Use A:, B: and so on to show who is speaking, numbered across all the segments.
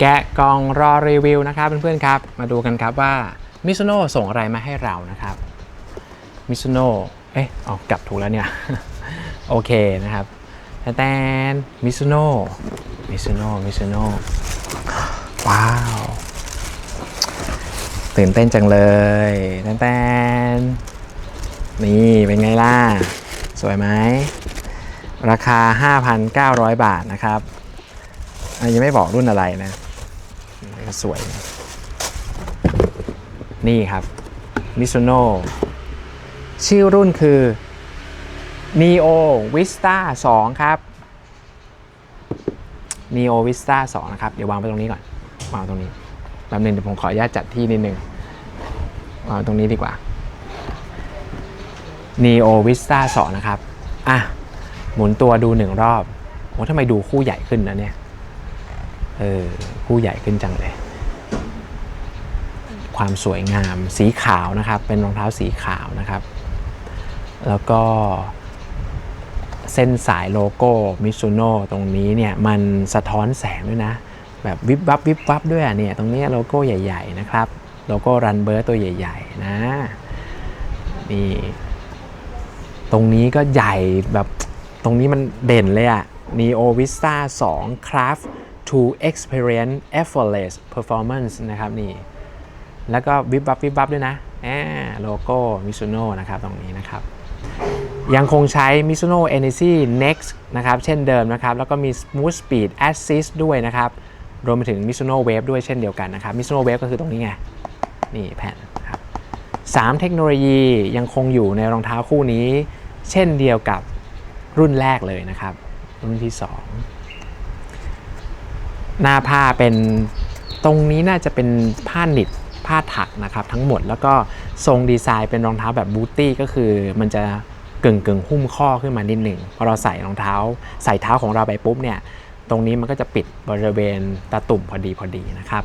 A: แกะกล่องรอรีวิวนะครับเพื่อนๆครับ มาดูกันครับว่ามิซุโน่ส่งอะไรมาให้เรานะครับมิซุโน่เอ๊ะเอากลับถูกแล้วเนี่ย โอเคนะครับแตนมิซุโน่มิซุโน่มิซุโน่ว้าว ตื่นเต้นจังเลยแตนแตนนี่เป็นไงล่ะ สวยไหม ราคา 5,900 บาทนะครับ ยังไม่บอกรุ่นอะไรนะ นี่ก็สวย นี่ครับ Mizuno ชื่อรุ่นคือ Neo Vista 2 ครับ Neo Vista 2 นะครับ เดี๋ยววางไปตรงนี้ก่อน วางตรงนี้แป๊บนึงเดี๋ยวผมขออนุญาตจัดที่นิดนึงวางตรงนี้ดีกว่า Neo Vista 2 นะครับ อะ หมุนตัวดูหนึ่งรอบโอ้ทำไมดูคู่ใหญ่ขึ้นนะเนี่ย เออคู่ใหญ่ขึ้นจังเลย ความสวยงามสีขาวนะครับ เป็นรองเท้าสีขาวนะครับ แล้วก็เส้นสายโลโก้มิซูโน่ตรงนี้เนี่ย มันสะท้อนแสงด้วยนะ แบบวิบวับวิบวับด้วยเนี่ย ตรงนี้โลโก้ใหญ่ ๆ นะครับ โลโก้รันเบิร์ตตัวใหญ่ ๆ นะ นี่ ตรงนี้ก็ใหญ่แบบตรงนี้มันเด่นเลยอะ Neo Vista 2 Craft to Experience Effortless Performance นะครับนี่ แล้วก็วิบวับวิบวับด้วยนะแอบโลโก้ Mizuno นะครับตรงนี้นะครับยังคงใช้ Mizuno Energy Next นะครับ เช่นเดิมนะครับ แล้วก็มี Smooth Speed Assist ด้วยนะครับ รวมไปถึง Mizuno Wave ด้วยเช่นเดียวกันนะครับ Mizuno Wave ก็คือตรงนี้ไง นี่แผ่นครับ3เทคโนโลยียังคงอยู่ในรองเท้าคู่นี้ เช่นเดียวกับรุ่นแรกเลยนะครับ รุ่นที่ 2 หน้าผ้าเป็นตรงนี้น่าจะเป็นผ้าหนิบผ้าถักนะครับทั้งหมดแล้วก็ทรงดีไซน์เป็นรองเท้าแบบบูตี้ก็คือมันจะกึ่งกึ่งหุ้มข้อขึ้นมานิดหนึ่งพอเราใส่รองเท้า ใส่เท้าของเราไปปุ๊บเนี่ยตรงนี้มันก็จะปิดบริเวณตาตุ่มพอดีพอดีนะครับ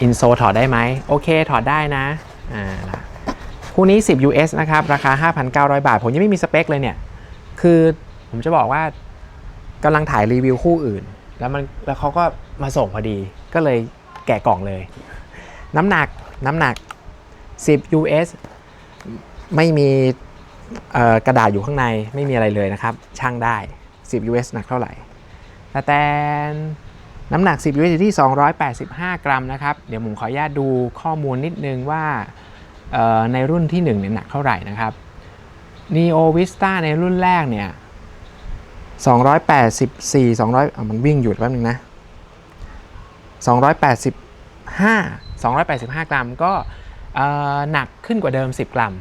A: อินโซถอดได้ไหมโอเคถอดได้นะอ่าคู่นี้ 10 US นะครับ ราคา 5,900 บาท ผมยังไม่มีสเปคเลยเนี่ย คือผมจะบอกว่ากำลังถ่ายรีวิวคู่อื่น แล้วมันแล้วเขาก็มาส่งพอดีก็เลยแกะกล่องเลย น้ำหนักน้ำหนัก 10 US ไม่มีกระดาษอยู่ข้างในไม่มีอะไรเลยนะครับ ช่างได้ 10 US หนักเท่าไหร่แต่แตนน้ำหนัก 10 US อยู่ที่ 285 กรัมนะครับ เดี๋ยวผมขออนุญาตดูข้อมูลนิดนึงว่าในรุ่นที่1เนี่ยหนักเท่าไหร่นะครับ Neo Vista ในรุ่นแรกเนี่ย 284 200อะมันวิ่งอยู่แป๊บนึงนะ 285 285 กรัมก็เอ่อหนักขึ้นกว่าเดิม 10 กรัม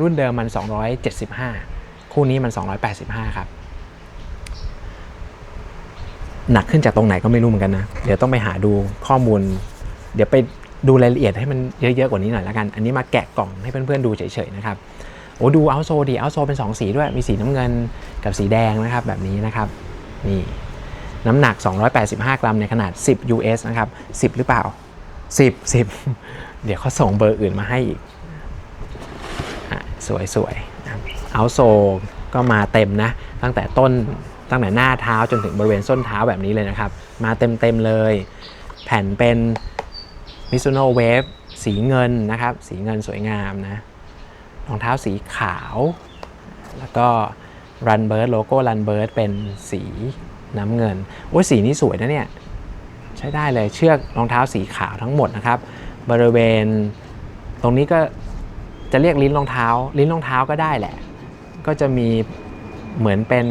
A: รุ่นเดิมมัน 275 คู่นี้มัน 285 ครับ หนักขึ้นจากตรงไหนก็ไม่รู้เหมือนกันนะ เดี๋ยวต้องไปหาดูข้อมูล เดี๋ยวไปดูรายละเอียดให้มันเยอะๆกว่านี้หน่อยละกัน อันนี้มาแกะกล่องให้เพื่อนๆดูเฉยๆนะครับ โอ้ดูเอาโซดีเอาโซเป็น 2 สีด้วย มีสีน้ำเงินกับสีแดงนะครับ แบบนี้นะครับนี่น้ำหนัก 285 กรัมในขนาด 10 US นะครับ 10 หรือเปล่า 10 10 เดี๋ยวเขาส่งเบอร์อื่นมาให้อีกอะสวยเอาโซก็มาเต็มนะ ตั้งแต่ต้นตั้งแต่หน้าเท้าจนถึงบริเวณส้นเท้าแบบนี้เลยนะครับ มาเต็มๆเลย แผ่นเป็น Mizuno Wave สีเงินนะครับ สีเงินสวยงามนะ รองเท้าสีขาว แล้วก็ Run Bird โลโก้ Run Bird เป็นสีน้ำเงิน โอ้สีนี้สวยนะเนี่ย ใช้ได้เลยเชือกรองเท้าสีขาวทั้งหมดนะครับ บริเวณตรงนี้ก็จะเรียกลิ้นรองเท้า ลิ้นรองเท้าก็ได้แหละ ก็จะมีเหมือนเป็น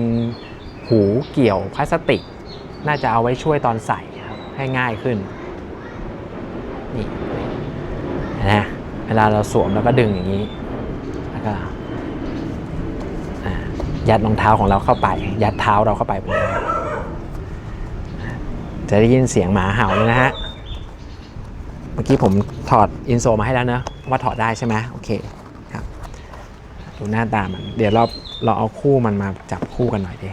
A: หูเกี่ยวพลาสติก น่าจะเอาไว้ช่วยตอนใส่ครับให้ง่ายขึ้น นี่นะเวลาเราสวมแล้วก็ดึงอย่างนี้ ก็ยัดรองเท้าของเราเข้าไป ยัดเท้าเราเข้าไปจะได้ยินเสียงหมาเห่าเลยนะฮะ เมื่อกี้ผมถอดอินโซมาให้แล้วเนอะว่าถอดได้ใช่ไหมโอเคครับ ดูหน้าตามัน เดี๋ยวเราเราเอาคู่มันมาจับคู่กันหน่อยดิ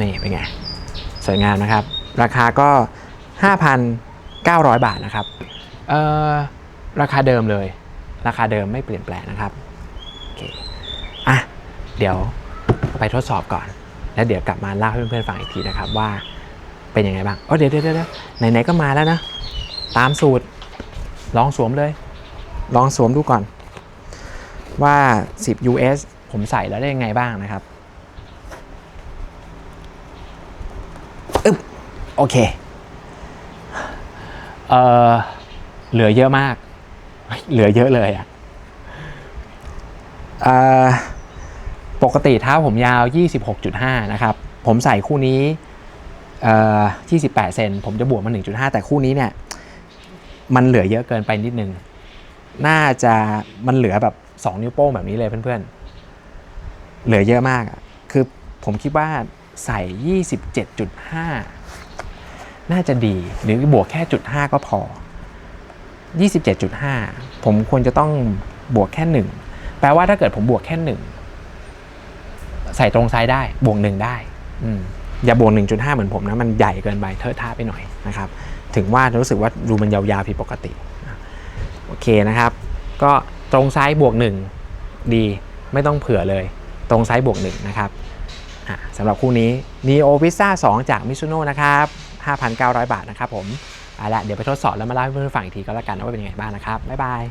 A: นี่เป็นไง สวยงามนะครับ ราคาก็ 5,900 บาทนะครับ เอ่อ ราคาเดิมเลย ราคาเดิมไม่เปลี่ยนแปลงนะครับโอเคอะเดี๋ยวไปทดสอบก่อน แล้วเดี๋ยวกลับมาเล่าให้เพื่อนๆฟังอีกทีนะครับว่าเป็นยังไงบ้างอ๋อเดี๋ยวเดี๋ยวเดี๋ยวไหนๆก็มาแล้วนะ ตามสูตรลองสวมเลย ลองสวมดูก่อน ว่า 10 US ผมใส่แล้วได้ยังไงบ้างนะครับอึ๊บโอเค เออเหลือเยอะมาก เหลือเยอะเลยอะเอ่อปกติเท้าผมยาว 26.5 นะครับ ผมใส่คู่นี้เอ่อ28 เซน ผมจะบวกมา 1.5 แต่คู่นี้เนี่ย มันเหลือเยอะเกินไปนิดนึง น่าจะมันเหลือแบบ 2 นิ้วโป้งแบบนี้เลยเพื่อนๆ เหลือเยอะมากอะคือผมคิดว่าใส่ 27.5 น่าจะดี หรือบวกแค่จุด5ก็พอ 27.5 ผมควรจะต้องบวกแค่ 1 แปลว่าถ้าเกิดผมบวกแค่ 1 ใส่ตรงซ้ายได้บวก1ได้อย่าบวก1.5 เหมือนผมนะ มันใหญ่เกินไปเทอะทะไปหน่อยนะครับ ถึงว่ารู้สึกว่าดูมันยาวๆผิดปกติ โอเคนะครับ ก็ตรงซ้ายบวก 1 ดีไม่ต้องเผื่อเลย ตรงซ้ายบวก 1 นะครับสำหรับคู่นี้ Neo Pizza 2 จาก Mizuno นะครับ 5,900 บาทนะครับผม เอาละเดี๋ยวไปทดสอบแล้วมาเล่าให้เพื่อนๆฟังอีกทีก็แล้วกันว่าเป็นยังไงบ้างนะครับบ๊ายบาย